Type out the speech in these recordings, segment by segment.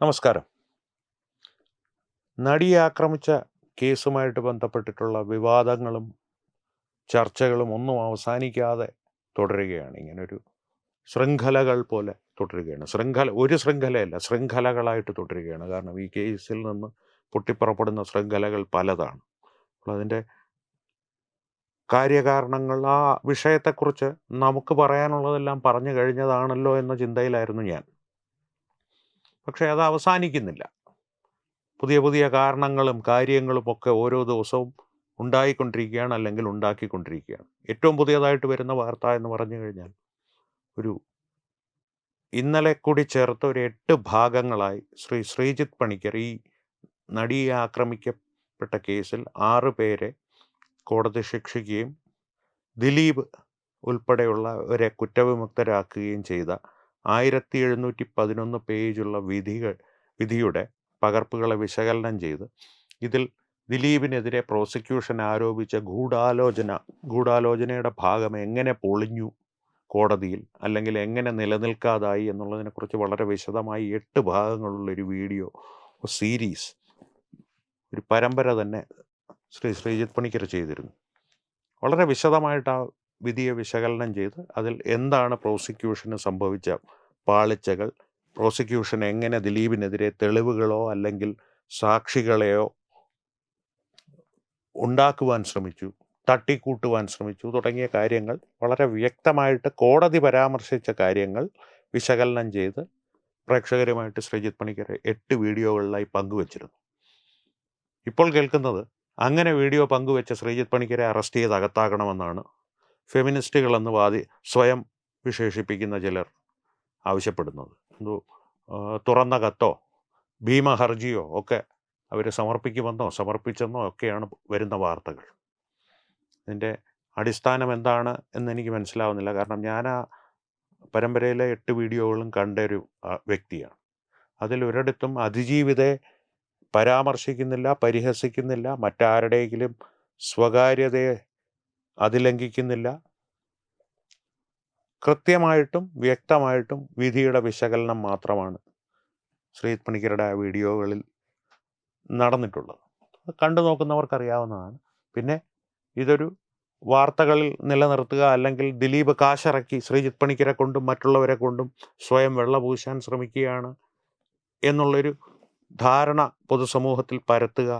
നമസ്കാരം. നടിയെ ആക്രമിച്ച കേസുമായിട്ട് ബന്ധപ്പെട്ടിട്ടുള്ള വിവാദങ്ങളും ചർച്ചകളും ഒന്നും അവസാനിക്കാതെ തുടരുകയാണ്. ഇങ്ങനൊരു ശൃംഖലകൾ പോലെ തുടരുകയാണ്. ശൃംഖല ഒരു ശൃംഖലയല്ല ശൃംഖലകളായിട്ട് തുടരുകയാണ്. കാരണം ഈ കേസിൽ നിന്ന് പൊട്ടിപ്പുറപ്പെടുന്ന ശൃംഖലകൾ പലതാണ്. അപ്പോൾ അതിന്റെ കാര്യകാരണങ്ങൾ ആ വിഷയത്തെക്കുറിച്ച് നമുക്ക് പറയാനുള്ളതെല്ലാം പറഞ്ഞു കഴിഞ്ഞതാണല്ലോ എന്ന ചിന്തയിലായിരുന്നു ഞാൻ. പക്ഷേ അത് അവസാനിക്കുന്നില്ല. പുതിയ പുതിയ കാരണങ്ങളും കാര്യങ്ങളും ഒക്കെ ഓരോ ദിവസവും ഉണ്ടായിക്കൊണ്ടിരിക്കുകയാണ് അല്ലെങ്കിൽ ഉണ്ടാക്കിക്കൊണ്ടിരിക്കുകയാണ്. ഏറ്റവും പുതിയതായിട്ട് വരുന്ന വാർത്ത എന്ന് പറഞ്ഞു കഴിഞ്ഞാൽ ഒരു ഇന്നലെ കൂടി ചേർത്ത ഒരു എട്ട് ഭാഗങ്ങളായി ശ്രീ ശ്രീജിത്ത് പണിക്കർ ഈ നടിയെ ആക്രമിക്കപ്പെട്ട കേസിൽ ആറ് പേരെ കോടതി ശിക്ഷിക്കുകയും ദിലീപ് ഉൾപ്പെടെയുള്ളവരെ കുറ്റവിമുക്തരാക്കുകയും ചെയ്ത ആയിരത്തി എഴുന്നൂറ്റി പതിനൊന്ന് പേജുള്ള വിധികൾ വിധിയുടെ പകർപ്പുകളെ വിശകലനം ചെയ്ത് ഇതിൽ ദിലീപിനെതിരെ പ്രോസിക്യൂഷൻ ആരോപിച്ച ഗൂഢാലോചന ഗൂഢാലോചനയുടെ ഭാഗം എങ്ങനെ പൊളിഞ്ഞു കോടതിയിൽ അല്ലെങ്കിൽ എങ്ങനെ നിലനിൽക്കാതായി എന്നുള്ളതിനെക്കുറിച്ച് വളരെ വിശദമായി എട്ട് ഭാഗങ്ങളുള്ള ഒരു വീഡിയോ സീരീസ് ഒരു പരമ്പര തന്നെ ശ്രീ ശ്രീജിത് പണിക്കർ ചെയ്തിരുന്നു. വളരെ വിശദമായിട്ട് ആ വിധിയെ വിശകലനം ചെയ്ത് അതിൽ എന്താണ് പ്രോസിക്യൂഷന് സംഭവിച്ച പാളിച്ചകൾ പ്രോസിക്യൂഷൻ എങ്ങനെ ദിലീപിനെതിരെ തെളിവുകളോ അല്ലെങ്കിൽ സാക്ഷികളെയോ ഉണ്ടാക്കുവാൻ ശ്രമിച്ചു തട്ടിക്കൂട്ടുവാൻ ശ്രമിച്ചു തുടങ്ങിയ കാര്യങ്ങൾ വളരെ വ്യക്തമായിട്ട് കോടതി പരാമർശിച്ച കാര്യങ്ങൾ വിശകലനം ചെയ്ത് പ്രേക്ഷകരുമായിട്ട് ശ്രീജിത്ത് പണിക്കർ എട്ട് വീഡിയോകളിലായി പങ്കുവച്ചിരുന്നു. ഇപ്പോൾ കേൾക്കുന്നത് അങ്ങനെ വീഡിയോ പങ്കുവെച്ച ശ്രീജിത്ത് പണിക്കരെ അറസ്റ്റ് ചെയ്ത് അകത്താക്കണമെന്നാണ് ഫെമിനിസ്റ്റുകളെന്ന് വാദി സ്വയം വിശേഷിപ്പിക്കുന്ന ചിലർ. ആവശ്യപ്പെടുന്നത്. എന്തോ തുറന്ന കത്തോ ഭീമ ഹർജിയോ ഒക്കെ അവർ സമർപ്പിക്കുമെന്നോ സമർപ്പിച്ചെന്നോ ഒക്കെയാണ് വരുന്ന വാർത്തകൾ. ഇതിന്റെ അടിസ്ഥാനം എന്താണ് എന്ന് എനിക്ക് മനസ്സിലാവുന്നില്ല. കാരണം ഞാൻ ആ പരമ്പരയിലെ എട്ട് വീഡിയോകളും കണ്ട ഒരു വ്യക്തിയാണ്. അതിൽ ഒരിടത്തും അതിജീവിതയെ പരാമർശിക്കുന്നില്ല പരിഹസിക്കുന്നില്ല മറ്റാരുടെയെങ്കിലും സ്വകാര്യതയെ അതിലംഘിക്കുന്നില്ല കൃത്യമായിട്ടും വ്യക്തമായിട്ടും വിധിയുടെ വിശകലനം മാത്രമാണ് ശ്രീത് പണിക്കരുടെ ആ വീഡിയോകളിൽ നടന്നിട്ടുള്ളത്. കണ്ടു നോക്കുന്നവർക്കറിയാവുന്നതാണ്. പിന്നെ ഇതൊരു വാർത്തകളിൽ നിലനിർത്തുക അല്ലെങ്കിൽ ദിലീപ് കാശിറക്കി ശ്രീജിത് പണിക്കരെ കൊണ്ടും മറ്റുള്ളവരെ കൊണ്ടും സ്വയം വെള്ളപൂശാൻ ശ്രമിക്കുകയാണ് എന്നുള്ളൊരു ധാരണ പൊതുസമൂഹത്തിൽ പരത്തുക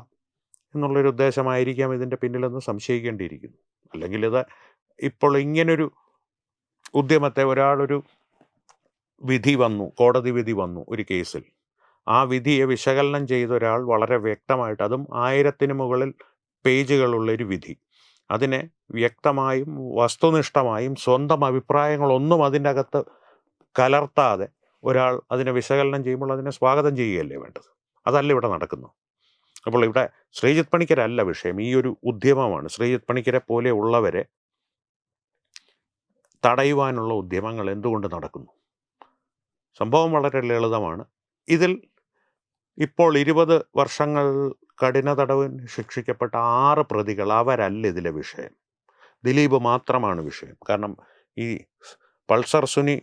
എന്നുള്ളൊരു ഉദ്ദേശമായിരിക്കാം ഇതിന്റെ പിന്നിലെന്ന് സംശയിക്കേണ്ടിയിരിക്കുന്നു. അല്ലെങ്കിൽ ഇത് ഇപ്പോൾ ഇങ്ങനൊരു ഉദ്യമത്തെ ഒരാളൊരു വിധി വന്നു കോടതി വിധി വന്നു ഒരു കേസിൽ. ആ വിധിയെ വിശകലനം ചെയ്ത ഒരാൾ വളരെ വ്യക്തമായിട്ട് അതും ആയിരത്തിന് മുകളിൽ പേജുകളുള്ളൊരു വിധി. അതിനെ വ്യക്തമായും വസ്തുനിഷ്ഠമായും സ്വന്തം അഭിപ്രായങ്ങളൊന്നും അതിന്റെ അകത്ത് കലർത്താതെ ഒരാൾ അതിനെ വിശകലനം ചെയ്യുമ്പോൾ അതിനെ സ്വാഗതം ചെയ്യുകയല്ലേ വേണ്ടത്? അതല്ല ഇവിടെ നടക്കുന്നു അപ്പോൾ ഇവിടെ ശ്രീജിത് പണിക്കരല്ല വിഷയം. ഈ ഒരു ഉദ്യമമാണ്. ശ്രീജിത് പണിക്കരെ പോലെ ഉള്ളവരെ തടയുവാനുള്ള ഉദ്യമങ്ങൾ എന്തുകൊണ്ട് നടക്കുന്നു? സംഭവം വളരെ ലളിതമാണ്. ഇതിൽ ഇപ്പോൾ ഇരുപത് വർഷങ്ങൾ കഠിന തടവിന് ശിക്ഷിക്കപ്പെട്ട ആറ് പ്രതികൾ അവരല്ല ഇതിലെ വിഷയം. ദിലീപ് മാത്രമാണ് വിഷയം. കാരണം ഈ പൾസർ സുനി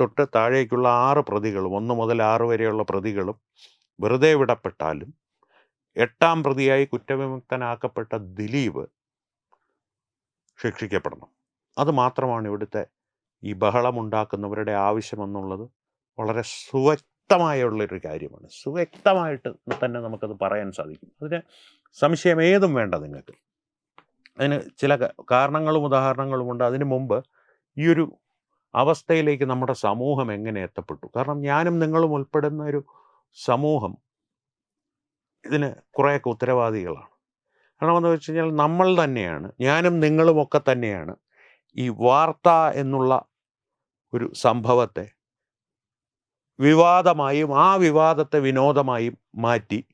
തൊട്ട് താഴേക്കുള്ള ആറ് പ്രതികളും ഒന്ന് മുതൽ ആറ് വരെയുള്ള പ്രതികളും വെറുതെ വിടപ്പെട്ടാലും എട്ടാം പ്രതിയായി കുറ്റവിമുക്തനാക്കപ്പെട്ട ദിലീപ് ശിക്ഷിക്കപ്പെടണം. അത് മാത്രമാണ് ഇവിടുത്തെ ഈ ബഹളമുണ്ടാക്കുന്നവരുടെ ആവശ്യമെന്നുള്ളത് വളരെ സുവ്യക്തമായുള്ളൊരു കാര്യമാണ്. സുവ്യക്തമായിട്ട് തന്നെ നമുക്കത് പറയാൻ സാധിക്കും. അതിന് സംശയം ഏതും വേണ്ട നിങ്ങൾക്ക്. അതിന് ചില കാരണങ്ങളും ഉദാഹരണങ്ങളും ഉണ്ട്. അതിനു മുമ്പ് ഈ ഒരു അവസ്ഥയിലേക്ക് നമ്മുടെ സമൂഹം എങ്ങനെ എത്തപ്പെട്ടു? കാരണം ഞാനും നിങ്ങളും ഉൾപ്പെടുന്ന ഒരു സമൂഹം ഇതിന് കുറേയൊക്കെ ഉത്തരവാദികളാണ്. കാരണം എന്ന് വെച്ച് കഴിഞ്ഞാൽ നമ്മൾ തന്നെയാണ്. ഞാനും നിങ്ങളും ഒക്കെ തന്നെയാണ് ഈ വാർത്ത എന്നുള്ള ഒരു സംഭവത്തെ വിവാദമായും ആ വിവാദത്തെ വിനോദമായും മാറ്റി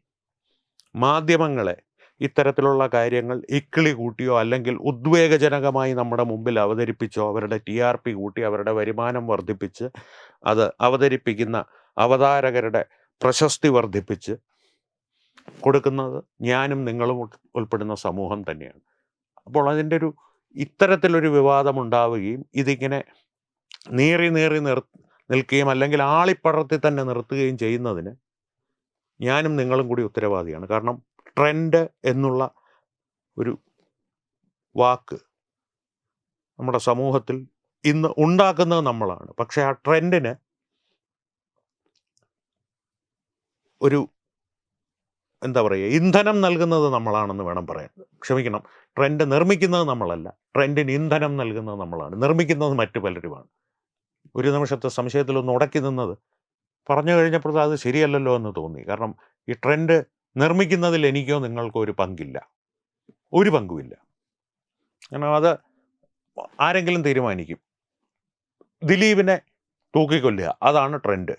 മാധ്യമങ്ങളെ ഇത്തരത്തിലുള്ള കാര്യങ്ങൾ ഇക്കിളി കൂട്ടിയോ അല്ലെങ്കിൽ ഉദ്വേഗജനകമായി നമ്മുടെ മുമ്പിൽ അവതരിപ്പിച്ചോ അവരുടെ ടി ആർ പി കൂട്ടി അവരുടെ വരുമാനം വർദ്ധിപ്പിച്ച് അത് അവതരിപ്പിക്കുന്ന അവതാരകരുടെ പ്രശസ്തി വർദ്ധിപ്പിച്ച് കൊടുക്കുന്നത് ഞാനും നിങ്ങളും ഉൾപ്പെടുന്ന സമൂഹം തന്നെയാണ്. അപ്പോൾ അതിന്റെ ഒരു ഇത്തരത്തിലൊരു വിവാദം ഉണ്ടാവുകയും ഇതിങ്ങനെ നീറി നീറി നിർ നിൽക്കുകയും അല്ലെങ്കിൽ ആളിപ്പടർത്തി തന്നെ നിർത്തുകയും ചെയ്യുന്നതിന് ഞാനും നിങ്ങളും കൂടി ഉത്തരവാദിയാണ്. കാരണം ട്രെൻഡ് എന്നുള്ള ഒരു വാക്ക് നമ്മുടെ സമൂഹത്തിൽ ഇന്ന് ഉണ്ടാക്കുന്നത് നമ്മളാണ്. പക്ഷേ ആ ട്രെൻഡിന് ഒരു എന്താ പറയുക ഇന്ധനം നൽകുന്നത് നമ്മളാണെന്ന് വേണം പറയാൻ. ക്ഷമിക്കണം. ട്രെൻഡ് നിർമ്മിക്കുന്നത് നമ്മളല്ല. ട്രെൻഡിന് ഇന്ധനം നൽകുന്നത് നമ്മളാണ്. നിർമ്മിക്കുന്നത് മറ്റു പലരുമാണ്. ഒരു നിമിഷത്തെ സംശയത്തിലൊന്ന് ഉടക്കി നിന്നത്. പറഞ്ഞു കഴിഞ്ഞപ്പോൾ അത് ശരിയല്ലല്ലോ എന്ന് തോന്നി. കാരണം ഈ ട്രെൻഡ് നിർമ്മിക്കുന്നതിൽ എനിക്കോ നിങ്ങൾക്കോ ഒരു പങ്കില്ല. ഒരു പങ്കുമില്ല. കാരണം അത് ആരെങ്കിലും തീരുമാനിക്കും. ദിലീപിനെ തൂക്കിക്കൊല്ലുക. അതാണ് ട്രെൻഡ്.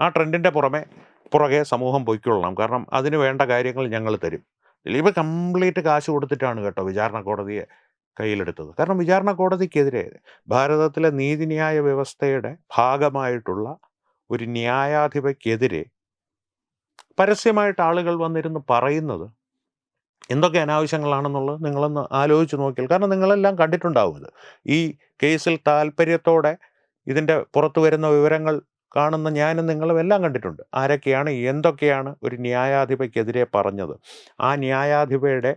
ആ ട്രെൻഡിന്റെ പുറമെ പുറകെ സമൂഹം പൊയ്ക്കൊള്ളണം. കാരണം അതിന് വേണ്ട കാര്യങ്ങൾ ഞങ്ങൾ തരും. ദിലീപ് കംപ്ലീറ്റ് കാശ് കൊടുത്തിട്ടാണ് കേട്ടോ വിചാരണ കോടതിയെ കയ്യിലെടുത്തത്. കാരണം വിചാരണ കോടതിക്കെതിരെ ഭാരതത്തിലെ നീതിന്യായ വ്യവസ്ഥയുടെ ഭാഗമായിട്ടുള്ള ഒരു ന്യായാധിപയ്ക്കെതിരെ പരസ്യമായിട്ട് ആളുകൾ വന്നിരുന്ന് പറയുന്നത് എന്തൊക്കെ അനാവശ്യങ്ങളാണെന്നുള്ളത് നിങ്ങളൊന്ന് ആലോചിച്ച് നോക്കിയാൽ കാരണം നിങ്ങളെല്ലാം കണ്ടിട്ടുണ്ടാവുമത് ഈ കേസിൽ താല്പര്യത്തോടെ ഇതിന്റെ പുറത്തു വരുന്ന വിവരങ്ങൾ കാണുന്ന ഞാനും നിങ്ങളും എല്ലാം കണ്ടിട്ടുണ്ട്. ആരൊക്കെയാണ് എന്തൊക്കെയാണ് ഒരു ന്യായാധിപയ്ക്കെതിരെ പറഞ്ഞത്? ആ ന്യായാധിപയുടെ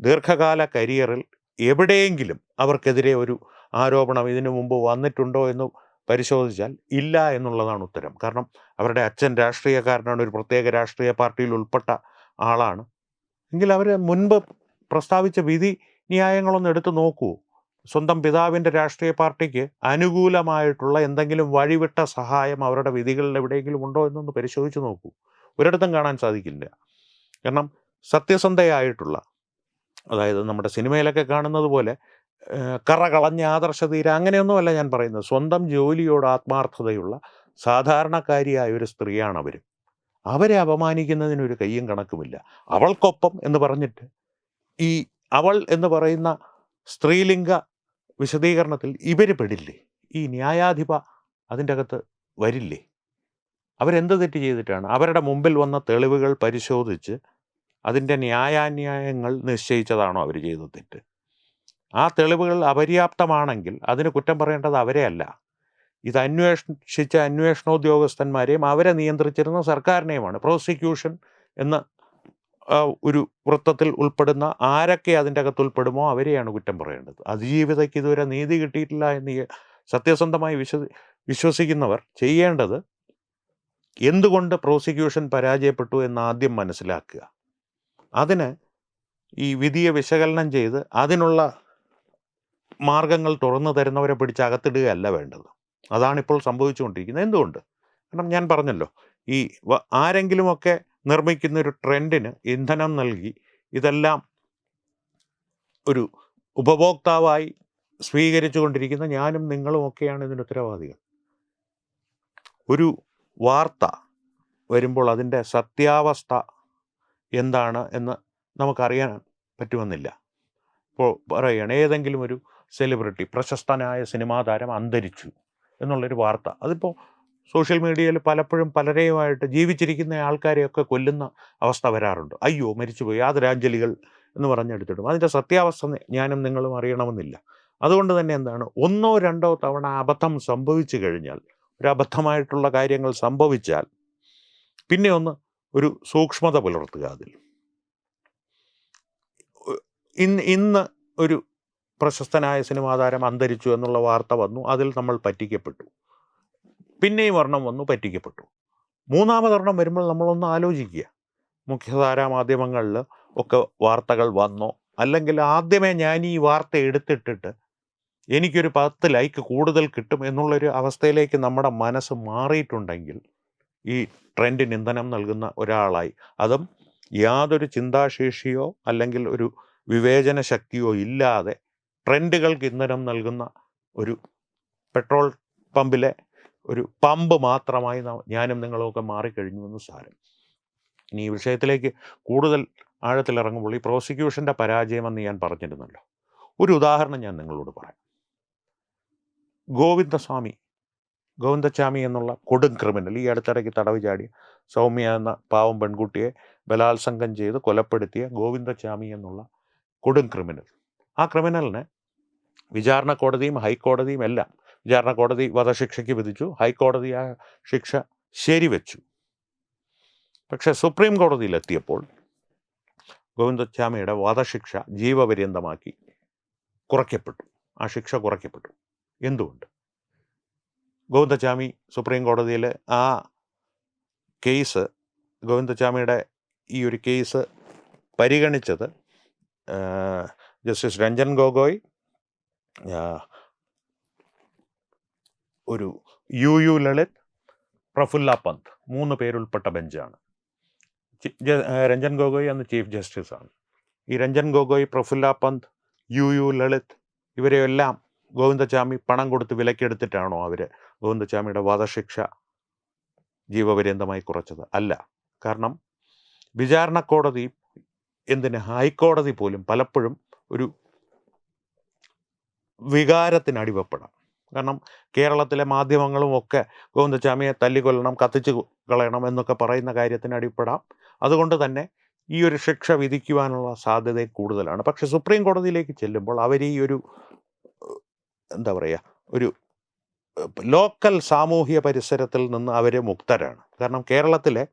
ദീർഘകാല കരിയറിൽ എവിടെയെങ്കിലും അവർക്കെതിരെ ഒരു ആരോപണം ഇതിനു മുമ്പ് വന്നിട്ടുണ്ടോ എന്ന് പരിശോധിച്ചാൽ ഇല്ല എന്നുള്ളതാണ് ഉത്തരം. കാരണം അവരുടെ അച്ഛൻ രാഷ്ട്രീയക്കാരനാണ് ഒരു പ്രത്യേക രാഷ്ട്രീയ പാർട്ടിയിൽ ഉൾപ്പെട്ട ആളാണ്. എങ്കിൽ അവർ മുൻപ് പ്രസ്താവിച്ച വിധി ന്യായങ്ങളൊന്ന് എടുത്തു നോക്കൂ സ്വന്തം പിതാവിന്റെ രാഷ്ട്രീയ പാർട്ടിക്ക് അനുകൂലമായിട്ടുള്ള എന്തെങ്കിലും വഴിവിട്ട സഹായം അവരുടെ വിധികളിൽ എവിടെയെങ്കിലും ഉണ്ടോ എന്നൊന്ന് പരിശോധിച്ച് നോക്കൂ. ഒരിടത്തും കാണാൻ സാധിക്കില്ല. കാരണം സത്യസന്ധയായിട്ടുള്ള അതായത് നമ്മുടെ സിനിമയിലൊക്കെ കാണുന്നത് പോലെ കറ കളഞ്ഞ ആദർശ തീര അങ്ങനെയൊന്നുമല്ല ഞാൻ പറയുന്നത്. സ്വന്തം ജോലിയോട് ആത്മാർത്ഥതയുള്ള സാധാരണക്കാരിയായ ഒരു സ്ത്രീയാണ് അവർ അവരെ അപമാനിക്കുന്നതിനൊരു കയ്യും കണക്കുമില്ല. അവൾക്കൊപ്പം എന്ന് പറഞ്ഞിട്ട് ഈ അവൾ എന്ന് പറയുന്ന സ്ത്രീലിംഗ വിശദീകരണത്തിൽ ഇവർ പെടില്ലേ? ഈ ന്യായാധിപ അതിന്റെ അകത്ത് വരില്ലേ? അവരെന്ത് തെറ്റ് ചെയ്തിട്ടാണ്? അവരുടെ മുമ്പിൽ വന്ന തെളിവുകൾ പരിശോധിച്ച് അതിന്റെ ന്യായാന്യായങ്ങൾ നിശ്ചയിച്ചതാണോ അവർ ചെയ്ത തെറ്റ്? ആ തെളിവുകൾ അപര്യാപ്തമാണെങ്കിൽ അതിന് കുറ്റം പറയേണ്ടത് അവരെ അല്ല. ഇത് അന്വേഷിച്ച അന്വേഷണോദ്യോഗസ്ഥന്മാരെയും അവരെ നിയന്ത്രിച്ചിരുന്ന സർക്കാരിനെയുമാണ്. പ്രോസിക്യൂഷൻ എന്ന ഒരു വൃത്തത്തിൽ ഉൾപ്പെടുന്ന ആരൊക്കെ അതിന്റെ അകത്ത് ഉൾപ്പെടുമോ അവരെയാണ് കുറ്റം പറയേണ്ടത്. അതിജീവിതയ്ക്ക് ഇതുവരെ നീതി കിട്ടിയിട്ടില്ല എന്ന് സത്യസന്ധമായി വിശ്വ വിശ്വസിക്കുന്നവർ ചെയ്യേണ്ടത് എന്തുകൊണ്ട് പ്രോസിക്യൂഷൻ പരാജയപ്പെട്ടു എന്ന് ആദ്യം മനസ്സിലാക്കുക. അതിന് ഈ വിധിയെ വിശകലനം ചെയ്ത് അതിനുള്ള മാർഗങ്ങൾ തുറന്നു തരുന്നവരെ പിടിച്ച് അകത്തിടുകയല്ല വേണ്ടത്. അതാണിപ്പോൾ സംഭവിച്ചുകൊണ്ടിരിക്കുന്നത്. എന്തുകൊണ്ട്? കാരണം ഞാൻ പറഞ്ഞല്ലോ ഈ ആരെങ്കിലുമൊക്കെ നിർമ്മിക്കുന്ന ഒരു ട്രെൻഡിന് ഇന്ധനം നൽകി ഇതെല്ലാം ഒരു ഉപഭോക്താവായി സ്വീകരിച്ചു കൊണ്ടിരിക്കുന്ന ഞാനും നിങ്ങളും ഒക്കെയാണ് ഇതിന്റെ ഉത്തരവാദികൾ. ഒരു വാർത്ത വരുമ്പോൾ അതിന്റെ സത്യാവസ്ഥ എന്താണ് എന്ന് നമുക്കറിയാൻ പറ്റുമെന്നില്ല. ഇപ്പോൾ പറയുകയാണ് ഏതെങ്കിലും ഒരു സെലിബ്രിറ്റി പ്രശസ്തനായ സിനിമാ താരം അന്തരിച്ചു എന്നുള്ളൊരു വാർത്ത. അതിപ്പോൾ സോഷ്യൽ മീഡിയയിൽ പലപ്പോഴും പലരെയുമായിട്ട് ജീവിച്ചിരിക്കുന്ന ആൾക്കാരെയൊക്കെ കൊല്ലുന്ന അവസ്ഥ വരാറുണ്ട്. അയ്യോ മരിച്ചുപോയി ആദരാഞ്ജലികൾ എന്ന് പറഞ്ഞെടുത്തിടും. അതിന്റെ സത്യാവസ്ഥ ഞാനും നിങ്ങളും അറിയണമെന്നില്ല. അതുകൊണ്ട് തന്നെ എന്താണ് ഒന്നോ രണ്ടോ തവണ അബദ്ധം സംഭവിച്ചു കഴിഞ്ഞാൽ ഒരു അബദ്ധമായിട്ടുള്ള കാര്യങ്ങൾ സംഭവിച്ചാൽ പിന്നെ ഒന്ന് ഒരു സൂക്ഷ്മത പുലർത്തുക അതിൽ. ഇന്ന് ഇന്ന് ഒരു പ്രശസ്തനായ സിനിമാ താരം അന്തരിച്ചു എന്നുള്ള വാർത്ത വന്നു അതിൽ നമ്മൾ പറ്റിക്കപ്പെട്ടു. പിന്നെയും ഒരെണ്ണം വന്നു പറ്റിക്കപ്പെട്ടു. മൂന്നാമതൊരെണ്ണം വരുമ്പോൾ നമ്മളൊന്ന് ആലോചിക്കുക. മുഖ്യധാരാ മാധ്യമങ്ങളിൽ ഒക്കെ വാർത്തകൾ വന്നോ അല്ലെങ്കിൽ ആദ്യമേ ഞാൻ ഈ വാർത്ത എടുത്തിട്ടിട്ട് എനിക്കൊരു പത്ത് ലൈക്ക് കൂടുതൽ കിട്ടും എന്നുള്ളൊരു അവസ്ഥയിലേക്ക് നമ്മുടെ മനസ്സ് മാറിയിട്ടുണ്ടെങ്കിൽ ഈ ട്രെൻഡിന് ഇന്ധനം നൽകുന്ന ഒരാളായി. അതും യാതൊരു ചിന്താശേഷിയോ അല്ലെങ്കിൽ ഒരു വിവേചന ശക്തിയോ ഇല്ലാതെ ട്രെൻഡുകൾക്ക് ഇന്ധനം നൽകുന്ന ഒരു പെട്രോൾ പമ്പിലെ ഒരു പമ്പ് മാത്രമായി ഞാനും നിങ്ങളുമൊക്കെ മാറിക്കഴിഞ്ഞു എന്ന് സാരം. ഇനി ഈ വിഷയത്തിലേക്ക് കൂടുതൽ ആഴത്തിലിറങ്ങുമ്പോൾ ഈ പ്രോസിക്യൂഷന്റെ പരാജയമെന്ന് ഞാൻ പറഞ്ഞിരുന്നല്ലോ. ഒരു ഉദാഹരണം ഞാൻ നിങ്ങളോട് പറയാം. ഗോവിന്ദസ്വാമി ഗോവിന്ദസ്വാമി എന്നുള്ള കൊടും ക്രിമിനൽ ഈ അടുത്തിടയ്ക്ക് തടവ് ചാടിയ സൗമ്യ എന്ന പാവം പെൺകുട്ടിയെ ബലാത്സംഗം ചെയ്ത് കൊലപ്പെടുത്തിയ ഗോവിന്ദസ്വാമി എന്നുള്ള കൊടും ക്രിമിനൽ. ആ ക്രിമിനലിനെ വിചാരണ കോടതിയും ഹൈക്കോടതിയും എല്ലാം വിചാരണ കോടതി വധശിക്ഷയ്ക്ക് വിധിച്ചു. ഹൈക്കോടതി ആ ശിക്ഷ ശരിവെച്ചു. പക്ഷേ സുപ്രീം കോടതിയിലെത്തിയപ്പോൾ ഗോവിന്ദസ്വാമിയുടെ വധശിക്ഷ ജീവപര്യന്തമാക്കി കുറയ്ക്കപ്പെട്ടു. ആ ശിക്ഷ കുറയ്ക്കപ്പെട്ടു. എന്തുകൊണ്ട്? ഗോവിന്ദസ്വാമി സുപ്രീം കോടതിയിൽ ആ കേസ് ഗോവിന്ദസ്വാമിയുടെ ഈ ഒരു കേസ് പരിഗണിച്ചത് ജസ്റ്റിസ് രഞ്ജൻ ഗൊഗോയ് ഒരു യു യു ലളിത് പ്രഫുല്ല പന്ത് മൂന്ന് പേരുൾപ്പെട്ട ബെഞ്ചാണ്. രഞ്ജൻ ഗൊഗോയ് അന്ന് ചീഫ് ജസ്റ്റിസ് ആണ്. ഈ രഞ്ജൻ ഗൊഗോയ് പ്രഫുല്ല പന്ത് യു യു ലളിത് ഇവരെയെല്ലാം ഗോവിന്ദസ്വാമി പണം കൊടുത്ത് വിലക്കെടുത്തിട്ടാണോ അവർ ഗോവിന്ദസ്വാമിയുടെ വധശിക്ഷ ജീവപര്യന്തമായി കുറച്ചത്? അല്ല. കാരണം വിചാരണ കോടതി എന്തിന്? ഹൈക്കോടതി പോലും പലപ്പോഴും ഒരു വികാരത്തിന് അടിവപ്പെടാം കാരണം കേരളത്തിലെ മാധ്യമങ്ങളും ഒക്കെ ഗോവിന്ദസ്വാമിയെ തല്ലിക്കൊല്ലണം കത്തിച്ച് കളയണം എന്നൊക്കെ പറയുന്ന കാര്യത്തിന് അടിപ്പെടാം. അതുകൊണ്ട് തന്നെ ഈ ഒരു ശിക്ഷ വിധിക്കുവാനുള്ള സാധ്യത കൂടുതലാണ്. പക്ഷെ സുപ്രീം കോടതിയിലേക്ക് ചെല്ലുമ്പോൾ അവർ ഈ ഒരു എന്താ പറയുക ഒരു ലോക്കൽ സാമൂഹ്യ പരിസരത്തിൽ നിന്ന് അവർ മുക്തരാണ്. കാരണം കേരളത്തിലെ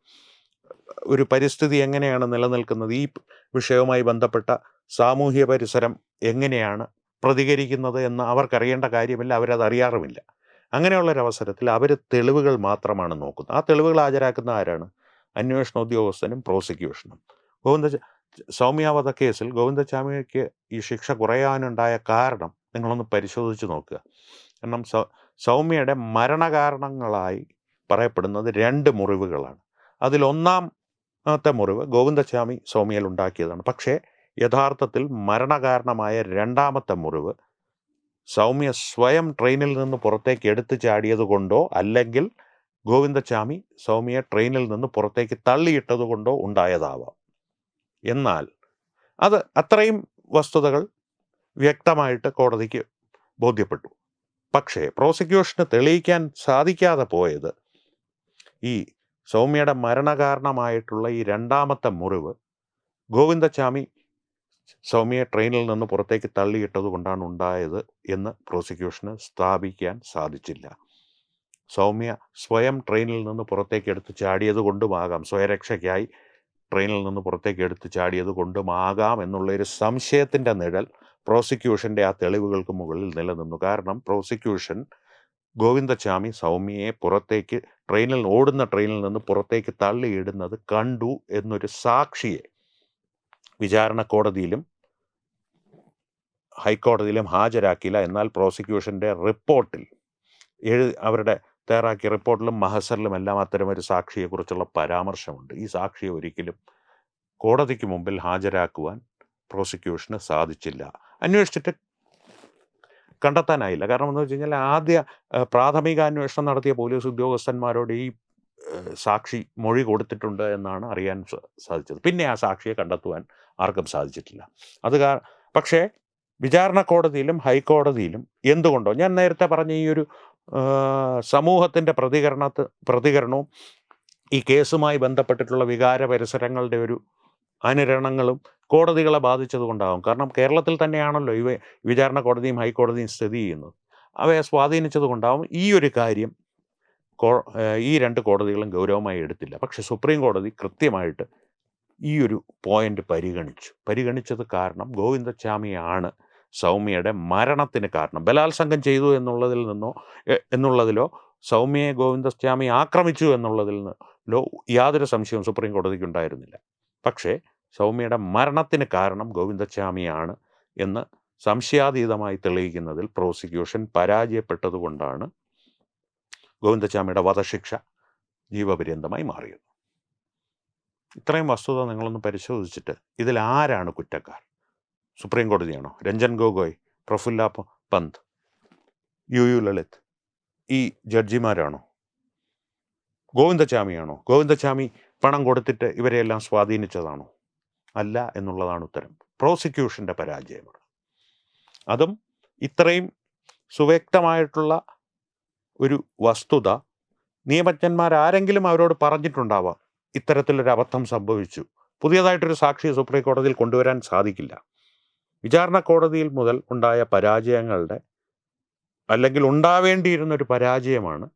ഒരു പരിസ്ഥിതി എങ്ങനെയാണ് നിലനിൽക്കുന്നത്? ഈ വിഷയവുമായി ബന്ധപ്പെട്ട സാമൂഹ്യ പരിസരം എങ്ങനെയാണ്? പ്രതികരിക്കുന്നത് എന്ന് അവർക്കറിയേണ്ട കാര്യമില്ല അവരത് അറിയാറുമില്ല അങ്ങനെയുള്ളൊരവസരത്തിൽ അവർ തെളിവുകൾ മാത്രമാണ് നോക്കുന്നത്. ആ തെളിവുകൾ ഹാജരാക്കുന്ന ആരാണ്? അന്വേഷണ ഉദ്യോഗസ്ഥനും പ്രോസിക്യൂഷനും. ഗോവിന്ദ സൗമ്യാവധ കേസിൽ ഗോവിന്ദസ്വാമിക്ക് ഈ ശിക്ഷ കുറയാനുണ്ടായ കാരണം നിങ്ങളൊന്ന് പരിശോധിച്ച് നോക്കുക. കാരണം സൗമ്യയുടെ മരണകാരണങ്ങളായി പറയപ്പെടുന്നത് രണ്ട് മുറിവുകളാണ്. അതിൽ ഒന്നാമത്തെ മുറിവ് ഗോവിന്ദസ്വാമി സൗമ്യയിൽ ഉണ്ടാക്കിയതാണ്. പക്ഷേ യഥാർത്ഥത്തിൽ മരണകാരണമായ രണ്ടാമത്തെ മുറിവ്. സൗമ്യ സ്വയം ട്രെയിനിൽ നിന്ന് പുറത്തേക്ക് എടുത്തു ചാടിയതുകൊണ്ടോ അല്ലെങ്കിൽ ഗോവിന്ദസ്വാമി സൗമ്യ ട്രെയിനിൽ നിന്ന് പുറത്തേക്ക് തള്ളിയിട്ടതുകൊണ്ടോ ഉണ്ടായതാവാം. എന്നാൽ അത് അത്രയും വസ്തുതകൾ വ്യക്തമായിട്ട് കോടതിക്ക് ബോധ്യപ്പെട്ടു. പക്ഷേ പ്രോസിക്യൂഷന് തെളിയിക്കാൻ സാധിക്കാതെ പോയത് ഈ സൗമ്യയുടെ മരണകാരണമായിട്ടുള്ള ഈ രണ്ടാമത്തെ മുറിവ് ഗോവിന്ദസ്വാമി സൗമ്യയെ ട്രെയിനിൽ നിന്ന് പുറത്തേക്ക് തള്ളിയിട്ടത് കൊണ്ടാണ് ഉണ്ടായത് എന്ന് പ്രോസിക്യൂഷന് സ്ഥാപിക്കാൻ സാധിച്ചില്ല. സൗമ്യ സ്വയം ട്രെയിനിൽ നിന്ന് പുറത്തേക്ക് എടുത്ത് ചാടിയത് കൊണ്ടുമാകാം. സ്വയരക്ഷയ്ക്കായി ട്രെയിനിൽ നിന്ന് പുറത്തേക്ക് എടുത്ത് ചാടിയത് കൊണ്ടുമാകാം എന്നുള്ളൊരു സംശയത്തിന്റെ നിഴൽ പ്രോസിക്യൂഷന്റെ ആ തെളിവുകൾക്ക് മുകളിൽ നിലനിന്നു. കാരണം പ്രോസിക്യൂഷൻ ഗോവിന്ദസ്വാമി സൗമ്യയെ പുറത്തേക്ക് ട്രെയിനിൽ ഓടുന്ന ട്രെയിനിൽ നിന്ന് പുറത്തേക്ക് തള്ളിയിടുന്നത് കണ്ടു എന്നൊരു സാക്ഷിയെ വിചാരണ കോടതിയിലും ഹൈക്കോടതിയിലും ഹാജരാക്കിയില്ല എന്നാൽ പ്രോസിക്യൂഷന്റെ റിപ്പോർട്ടിൽ എഴു അവരുടെ തയ്യാറാക്കിയ റിപ്പോർട്ടിലും മഹസറിലും എല്ലാം അത്തരമൊരു സാക്ഷിയെക്കുറിച്ചുള്ള പരാമർശമുണ്ട്. ഈ സാക്ഷിയെ ഒരിക്കലും കോടതിക്ക് മുമ്പിൽ ഹാജരാക്കുവാൻ പ്രോസിക്യൂഷന് സാധിച്ചില്ല. അന്വേഷിച്ചിട്ട് കണ്ടെത്താനായില്ല. കാരണം എന്ന് വെച്ച് കഴിഞ്ഞാൽ ആദ്യ പ്രാഥമിക അന്വേഷണം നടത്തിയ പോലീസ് ഉദ്യോഗസ്ഥന്മാരോട് ഈ സാക്ഷി മൊഴി കൊടുത്തിട്ടുണ്ട് എന്നാണ് അറിയാൻ സാധിച്ചത്. പിന്നെ ആ സാക്ഷിയെ കണ്ടെത്തുവാൻ ആർക്കും സാധിച്ചിട്ടില്ല. അത് പക്ഷേ വിചാരണ കോടതിയിലും ഹൈക്കോടതിയിലും എന്തുകൊണ്ടോ ഞാൻ നേരത്തെ പറഞ്ഞ ഈ ഒരു സമൂഹത്തിന്റെ പ്രതികരണത്ത് പ്രതികരണവും ഈ കേസുമായി ബന്ധപ്പെട്ടിട്ടുള്ള വികാര പരിസരങ്ങളുടെ ഒരു അനുരണങ്ങളും കോടതികളെ ബാധിച്ചതുകൊണ്ടാകും കാരണം കേരളത്തിൽ തന്നെയാണല്ലോ ഇവ വിചാരണ കോടതിയും ഹൈക്കോടതിയും സ്ഥിതി ചെയ്യുന്നത്. അവയെ സ്വാധീനിച്ചത് കൊണ്ടാവും ഈ ഒരു കാര്യം ഈ രണ്ട് കോടതികളും ഗൗരവമായി എടുത്തില്ല. പക്ഷെ സുപ്രീം കോടതി കൃത്യമായിട്ട് ഈ ഒരു പോയിന്റ് പരിഗണിച്ചു. പരിഗണിച്ചത് കാരണം ഗോവിന്ദസ്വാമിയാണ് സൗമ്യയുടെ മരണത്തിന് കാരണം. ബലാത്സംഗം ചെയ്തു എന്നുള്ളതിൽ നിന്നോ എന്നുള്ളതിലോ സൗമ്യയെ ഗോവിന്ദസ്വാമി ആക്രമിച്ചു എന്നുള്ളതിൽ നിന്നോ യാതൊരു സംശയവും സുപ്രീം കോടതിക്ക് ഉണ്ടായിരുന്നില്ല. പക്ഷേ സൗമ്യയുടെ മരണത്തിന് കാരണം ഗോവിന്ദസ്വാമിയാണ് എന്ന് സംശയാതീതമായി തെളിയിക്കുന്നതിൽ പ്രോസിക്യൂഷൻ പരാജയപ്പെട്ടതുകൊണ്ടാണ് ഗോവിന്ദസ്വാമിയുടെ വധശിക്ഷ ജീവപര്യന്തമായി മാറിയത്. ഇത്രയും വസ്തുത നിങ്ങളൊന്ന് പരിശോധിച്ചിട്ട് ഇതിൽ ആരാണ് കുറ്റക്കാർ? സുപ്രീം കോടതിയാണോ? രഞ്ജൻ ഗൊഗോയ് പ്രഫുല്ല പന്ത് യു യു ലളിത് ഈ ജഡ്ജിമാരാണോ? ഗോവിന്ദചാമിയാണോ ഗോവിന്ദചാമി പണം കൊടുത്തിട്ട് ഇവരെയെല്ലാം സ്വാധീനിച്ചതാണോ? അല്ല എന്നുള്ളതാണ് ഉത്തരം. പ്രോസിക്യൂഷന്റെ പരാജയമാണ്. അതും ഇത്രയും സുവ്യക്തമായിട്ടുള്ള ഒരു വസ്തുത നിയമജ്ഞന്മാരാരെങ്കിലും അവരോട് പറഞ്ഞിട്ടുണ്ടാവാം. ഇത്തരത്തിലൊരു അബദ്ധം സംഭവിച്ചു. പുതിയതായിട്ടൊരു സാക്ഷി സുപ്രീം കോടതിയിൽ കൊണ്ടുവരാൻ സാധിക്കില്ല. വിചാരണ കോടതിയിൽ മുതൽ ഉണ്ടായ പരാജയങ്ങളുടെ അല്ലെങ്കിൽ ഉണ്ടാവേണ്ടിയിരുന്ന ഒരു പരാജയമാണ്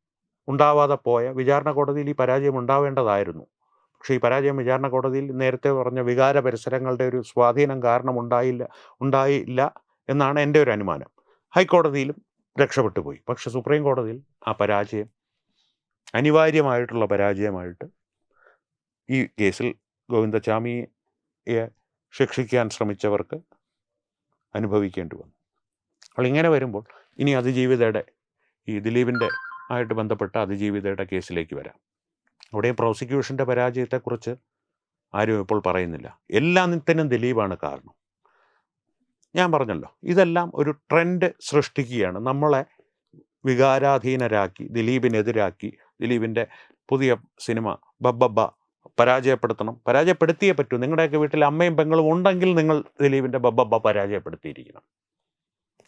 ഉണ്ടാവാതെ പോയ വിചാരണ കോടതിയിൽ ഈ പരാജയം ഉണ്ടാവേണ്ടതായിരുന്നു. പക്ഷേ ഈ പരാജയം വിചാരണ കോടതിയിൽ നേരത്തെ പറഞ്ഞ വികാര പരിസരങ്ങളുടെ ഒരു സ്വാധീനം കാരണം ഉണ്ടായില്ല ഉണ്ടായില്ല എന്നാണ് എന്റെ ഒരു അനുമാനം. ഹൈക്കോടതിയിലും രക്ഷപ്പെട്ടു പോയി പക്ഷെ സുപ്രീം കോടതിയിൽ ആ പരാജയം അനിവാര്യമായിട്ടുള്ള പരാജയമായിട്ട് ഈ കേസിൽ ഗോവിന്ദചാമിയെ ശിക്ഷിക്കാൻ ശ്രമിച്ചവർക്ക് അനുഭവിക്കേണ്ടി വന്നു. അപ്പോൾ ഇങ്ങനെ വരുമ്പോൾ ഇനി അതിജീവിതയുടെ ഈ ദിലീപിന്റെ ആയിട്ട് ബന്ധപ്പെട്ട അതിജീവിതയുടെ കേസിലേക്ക് വരാം. അവിടെ പ്രോസിക്യൂഷന്റെ പരാജയത്തെക്കുറിച്ച് ആരും ഇപ്പോൾ പറയുന്നില്ല. എല്ലാത്തിനും ദിലീപാണ് കാരണം. ഞാൻ പറഞ്ഞല്ലോ ഇതെല്ലാം ഒരു ട്രെൻഡ് സൃഷ്ടിക്കുകയാണ്. നമ്മളെ വികാരാധീനരാക്കി ദിലീപിനെതിരാക്കി ദിലീപിന്റെ പുതിയ സിനിമ ബബ്ബബ്ബ പരാജയപ്പെടുത്തണം. പരാജയപ്പെടുത്തിയേ പറ്റൂ. നിങ്ങളുടെയൊക്കെ വീട്ടിൽ അമ്മയും പെങ്ങളും ഉണ്ടെങ്കിൽ നിങ്ങൾ ദിലീപിന്റെ ബബ്ബബ്ബ പരാജയപ്പെടുത്തിയിരിക്കണം.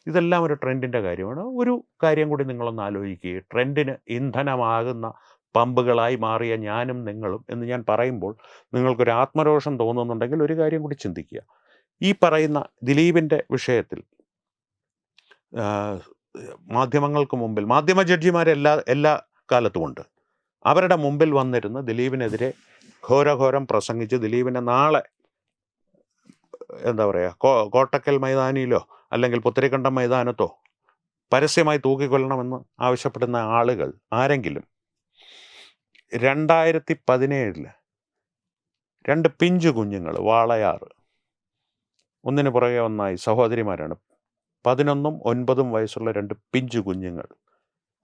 ഇതെല്ലാം ഒരു ട്രെൻഡിന്റെ കാര്യമാണ്. ഒരു കാര്യം കൂടി നിങ്ങളൊന്ന് ആലോചിക്കുക. ട്രെൻഡിന് ഇന്ധനമാകുന്ന പമ്പുകളായി മാറിയ ഞാനും നിങ്ങളും എന്ന് ഞാൻ പറയുമ്പോൾ നിങ്ങൾക്കൊരു ആത്മരോഷം തോന്നുന്നുണ്ടെങ്കിൽ ഒരു കാര്യം കൂടി ചിന്തിക്കുക. ഈ പറയുന്ന ദിലീപിന്റെ വിഷയത്തിൽ മാധ്യമങ്ങൾക്ക് മുമ്പിൽ മാധ്യമ ജഡ്ജിമാരെല്ലാ എല്ലാ കാലത്തുമുണ്ട് അവരുടെ മുമ്പിൽ വന്നിരുന്ന് ദിലീപിനെതിരെ ഘോരഘോരം പ്രസംഗിച്ച് ദിലീപിനെ നാളെ എന്താ പറയുക കോട്ടക്കൽ മൈതാനിയിലോ അല്ലെങ്കിൽ പുത്തരിക്കണ്ടം മൈതാനത്തോ പരസ്യമായി തൂക്കിക്കൊല്ലണമെന്ന് ആവശ്യപ്പെടുന്ന ആളുകൾ ആരെങ്കിലും രണ്ടായിരത്തി പതിനേഴിൽ രണ്ട് പിഞ്ചു കുഞ്ഞുങ്ങൾ വാളയാറ് ഒന്നിനു പുറകെ ഒന്നായി സഹോദരിമാരാണ്. പതിനൊന്നും ഒൻപതും വയസ്സുള്ള രണ്ട് പിഞ്ചു കുഞ്ഞുങ്ങൾ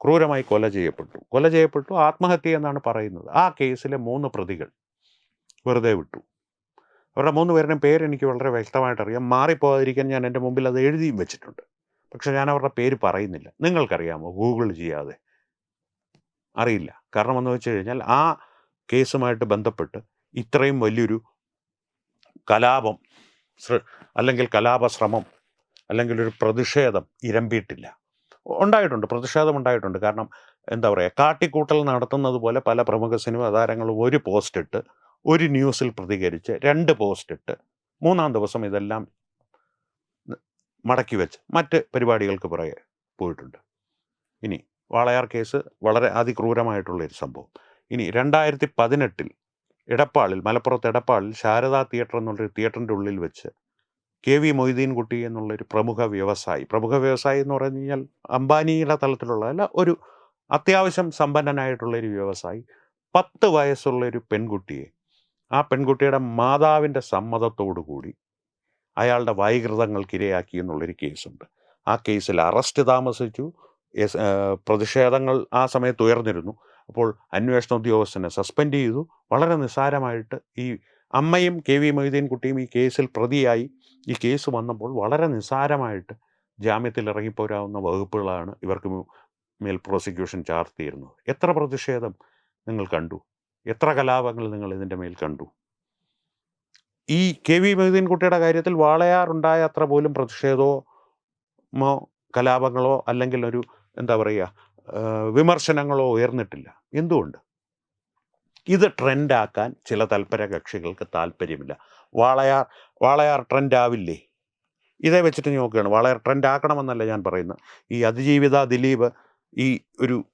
ക്രൂരമായി കൊല ചെയ്യപ്പെട്ടു. കൊല ചെയ്യപ്പെട്ടു ആത്മഹത്യ എന്നാണ് പറയുന്നത്. ആ കേസിലെ മൂന്ന് പ്രതികൾ വെറുതെ വിട്ടു. അവരുടെ മൂന്ന് പേരുടെയും പേര് എനിക്ക് വളരെ വ്യക്തമായിട്ട് അറിയാം മാറിപ്പോകാതിരിക്കാൻ ഞാൻ എന്റെ മുമ്പിൽ അത് എഴുതിയും വെച്ചിട്ടുണ്ട്. പക്ഷെ ഞാൻ അവരുടെ പേര് പറയുന്നില്ല. നിങ്ങൾക്കറിയാമോ? ഗൂഗിൾ ചെയ്യാതെ. അറിയില്ല. കാരണം എന്ന് വെച്ച് കഴിഞ്ഞാൽ ആ കേസുമായിട്ട് ബന്ധപ്പെട്ട് ഇത്രയും വലിയൊരു കലാപം അല്ലെങ്കിൽ കലാപശ്രമം അല്ലെങ്കിൽ ഒരു പ്രതിഷേധം ഇരമ്പിയിട്ടില്ല. ഉണ്ടായിട്ടുണ്ട് പ്രതിഷേധം ഉണ്ടായിട്ടുണ്ട്. കാരണം എന്താ പറയുക കാട്ടിക്കൂട്ടൽ നടത്തുന്നത് പോലെ പല പ്രമുഖ സിനിമാ താരങ്ങളും ഒരു പോസ്റ്റ് ഇട്ട് ഒരു ന്യൂസിൽ പ്രതികരിച്ച് രണ്ട് പോസ്റ്റ് ഇട്ട് മൂന്നാം ദിവസം ഇതെല്ലാം മടക്കി വെച്ച് മറ്റ് പരിപാടികൾക്ക് പുറകെ പോയിട്ടുണ്ട്. ഇനി വാളയാർ കേസ് വളരെ അതിക്രൂരമായിട്ടുള്ള ഒരു സംഭവം. ഇനി രണ്ടായിരത്തി പതിനെട്ടിൽ എടപ്പാളിൽ മലപ്പുറത്ത് ഇടപ്പാളിൽ ശാരദാ തിയേറ്റർ എന്നുള്ളൊരു തിയേറ്ററിന്റെ ഉള്ളിൽ വെച്ച് കെ വി മൊയ്തീൻ കുട്ടി എന്നുള്ളൊരു പ്രമുഖ വ്യവസായി. പ്രമുഖ വ്യവസായി എന്ന് പറഞ്ഞു കഴിഞ്ഞാൽ അംബാനിയുടെ തലത്തിലുള്ള അല്ല ഒരു അത്യാവശ്യം സമ്പന്നനായിട്ടുള്ളൊരു വ്യവസായി. പത്ത് വയസ്സുള്ളൊരു പെൺകുട്ടിയെ. ആ പെൺകുട്ടിയുടെ മാതാവിന്റെ സമ്മതത്തോടു കൂടി അയാളുടെ വൈകൃതങ്ങൾക്ക് ഇരയാക്കി എന്നുള്ളൊരു കേസുണ്ട്. ആ കേസിൽ അറസ്റ്റ് താമസിച്ചു. പ്രതിഷേധങ്ങൾ ആ സമയത്ത് ഉയർന്നിരുന്നു. അപ്പോൾ അന്വേഷണ ഉദ്യോഗസ്ഥനെ സസ്പെൻഡ് ചെയ്തു. വളരെ നിസ്സാരമായിട്ട് ഈ അമ്മയും കെ വി മൊയ്തീൻ കുട്ടിയും ഈ കേസിൽ പ്രതിയായി. ഈ കേസ് വന്നപ്പോൾ വളരെ നിസ്സാരമായിട്ട് ജാമ്യത്തിൽ ഇറങ്ങിപ്പോരാവുന്ന വകുപ്പുകളാണ് ഇവർക്ക് മേൽ പ്രോസിക്യൂഷൻ ചാർത്തിയിരുന്നത്. എത്ര പ്രതിഷേധം നിങ്ങൾ കണ്ടു? എത്ര കലാപങ്ങൾ നിങ്ങൾ ഇതിന്റെ മേൽ കണ്ടു? ഈ കെ വി മൊയ്തീൻ കുട്ടിയുടെ കാര്യത്തിൽ വാളയാറുണ്ടായ അത്ര പോലും പ്രതിഷേധമോ കലാപങ്ങളോ അല്ലെങ്കിൽ ഒരു എന്താ പറയുക വിമർശനങ്ങളോ ഉയർന്നിട്ടില്ല. എന്തുകൊണ്ട്? ഇത് ട്രെൻഡാക്കാൻ ചില തൽപര കക്ഷികൾക്ക് താല്പര്യമില്ല വാളയാർ വാളയാർ ട്രെൻഡാവില്ലേ? ഇതേ വെച്ചിട്ട് നോക്കുകയാണ്. വാളയാർ ട്രെൻഡ് ആക്കണമെന്നല്ല ഞാൻ പറയുന്നത്. ഈ അതിജീവിത ദിലീപ് ഈ ഒരു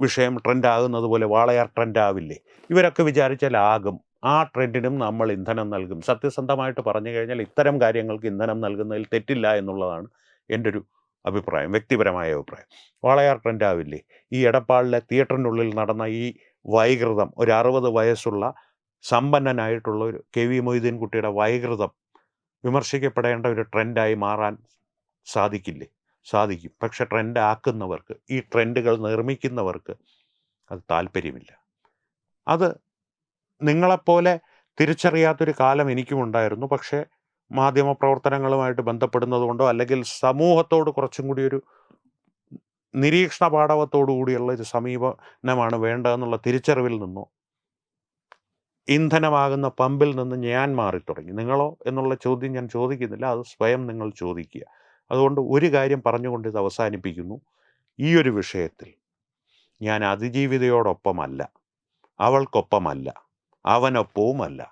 വിഷയം ട്രെൻഡാകുന്നത് പോലെ വാളയാർ ട്രെൻഡാവില്ലേ? ഇവരൊക്കെ വിചാരിച്ചാൽ ആകും ആ ട്രെൻഡിനും നമ്മൾ ഇന്ധനം നൽകും. സത്യസന്ധമായിട്ട് പറഞ്ഞു കഴിഞ്ഞാൽ ഇത്തരം കാര്യങ്ങൾക്ക് ഇന്ധനം നൽകുന്നതിൽ തെറ്റില്ല എന്നുള്ളതാണ് എന്റെ ഒരു അഭിപ്രായം വ്യക്തിപരമായ അഭിപ്രായം. വാളയാർ ട്രെൻഡ് ആവില്ലേ ഈ എടപ്പാളിലെ തിയേറ്ററിനുള്ളിൽ നടന്ന ഈ വൈകൃതം ഒരു അറുപത് വയസ്സുള്ള സമ്പന്നനായിട്ടുള്ള ഒരു കെ വി മൊയ്തീൻ കുട്ടിയുടെ വൈകൃതം വിമർശിക്കപ്പെടേണ്ട ഒരു ട്രെൻഡായി മാറാൻ സാധിക്കില്ലേ? സാധിക്കും. പക്ഷെ ട്രെൻഡ് ആക്കുന്നവർക്ക് ഈ ട്രെൻഡുകൾ നിർമ്മിക്കുന്നവർക്ക് അത് താല്പര്യമില്ല. അത് നിങ്ങളെപ്പോലെ തിരിച്ചറിയാത്തൊരു കാലം എനിക്കും ഉണ്ടായിരുന്നു പക്ഷേ മാധ്യമ പ്രവർത്തനങ്ങളുമായിട്ട് ബന്ധപ്പെടുന്നതുകൊണ്ടോ അല്ലെങ്കിൽ സമൂഹത്തോട് കുറച്ചും കൂടി ഒരു നിരീക്ഷണ പാഠവത്തോടു കൂടിയുള്ള ഒരു സമീപനമാണ് വേണ്ടതെന്നുള്ള തിരിച്ചറിവിൽ നിന്നോ? ഇന്ധനമാകുന്ന പമ്പിൽ നിന്ന് ഞാൻ മാറി തുടങ്ങി നിങ്ങളോ എന്നുള്ള ചോദ്യം ഞാൻ ചോദിക്കുന്നില്ല അത് സ്വയം നിങ്ങൾ ചോദിക്കുക. അതുകൊണ്ട് ഒരു കാര്യം പറഞ്ഞുകൊണ്ട് ഇത് അവസാനിപ്പിക്കുന്നു. ഈ ഒരു വിഷയത്തിൽ ഞാൻ അതിജീവിതയോടൊപ്പമല്ല അവൾക്കൊപ്പമല്ല അവനൊപ്പവുമല്ല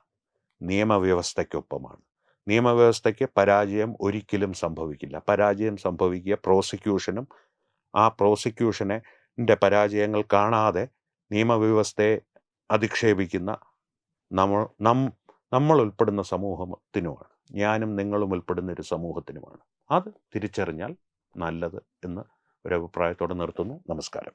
നിയമവ്യവസ്ഥയ്ക്കൊപ്പമാണ്. നിയമവ്യവസ്ഥയ്ക്ക് പരാജയം ഒരിക്കലും സംഭവിക്കില്ല. പരാജയം സംഭവിക്കുക പ്രോസിക്യൂഷനും ആ പ്രോസിക്യൂഷനെ പരാജയങ്ങൾ കാണാതെ നിയമവ്യവസ്ഥയെ അധിക്ഷേപിക്കുന്ന നമ്മൾ നം നമ്മൾ ഉൾപ്പെടുന്ന സമൂഹത്തിനുമാണ്. ഞാനും നിങ്ങളും ഉൾപ്പെടുന്ന ഒരു സമൂഹത്തിനുമാണ്. അത് തിരിച്ചറിഞ്ഞാൽ നല്ലത് എന്ന് ഒരു അഭിപ്രായത്തോടെ നിർത്തുന്നു. നമസ്കാരം.